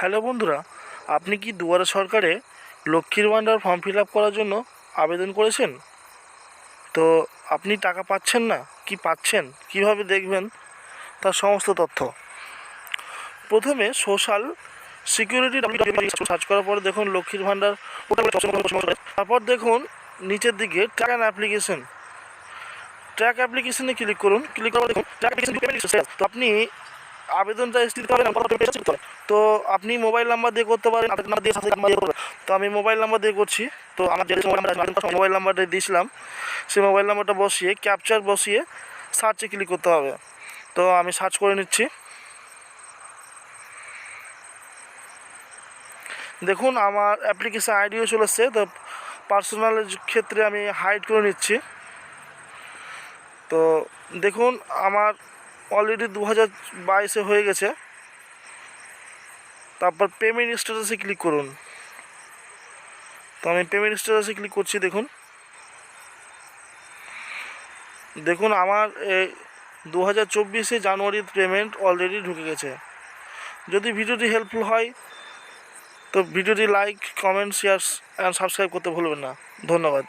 Hello বন্ধুরা আপনি কি দুয়ারে সরকারে লক্ষ্মীর ভাণ্ডার ফর্ম ফিল আপ করার জন্য আবেদন করেছেন? তো আপনি টাকা পাচ্ছেন না কি পাচ্ছেন কীভাবে দেখবেন? তার সমস্ত তথ্য। প্রথমে সোশ্যাল সিকিউরিটি সার্চ করার পরে দেখুন লক্ষ্মীর ভাণ্ডার তারপর দেখুন নিচের দিকে ট্র্যাক অ্যান্ড অ্যাপ্লিকেশন ট্র্যাক অ্যাপ্লিকেশনে ক্লিক করুন ক্লিক করার দেখুন ট্র্যাক অ্যাপ্লিকেশন তো আপনি আবেদনটা স্থির করেন তো আপনি মোবাইল নাম্বার দিয়ে করতে পারেন দিয়ে সাথে নাম্বার দিয়ে তো আমি মোবাইল নাম্বার দিয়ে করছি। তো আমার যে মোবাইল নাম্বারটা দিয়েছিলাম। সেই মোবাইল নাম্বারটা বসিয়ে ক্যাপচার বসিয়ে সার্চে ক্লিক করতে হবে। তো আমি সার্চ করে নিচ্ছি। দেখুন, আমার অ্যাপ্লিকেশান আইডিও চলে এসছে। তো পার্সোনালের ক্ষেত্রে আমি হাইড করে নিচ্ছি। তো দেখুন, আমার অলরেডি দু হাজার বাইশে হয়ে গেছে। তারপর পেমেন্ট স্ট্যাটাসে ক্লিক করুন। তো আমি পেমেন্ট স্ট্যাটাসে ক্লিক করছি, দেখুন। দেখুন, আমার এই দু হাজার চব্বিশে জানুয়ারির পেমেন্ট অলরেডি ঢুকে গেছে। যদি ভিডিওটি হেল্পফুল হয়, তো ভিডিওটি like comment share and subscribe করতে ভুলবেন না। ধন্যবাদ।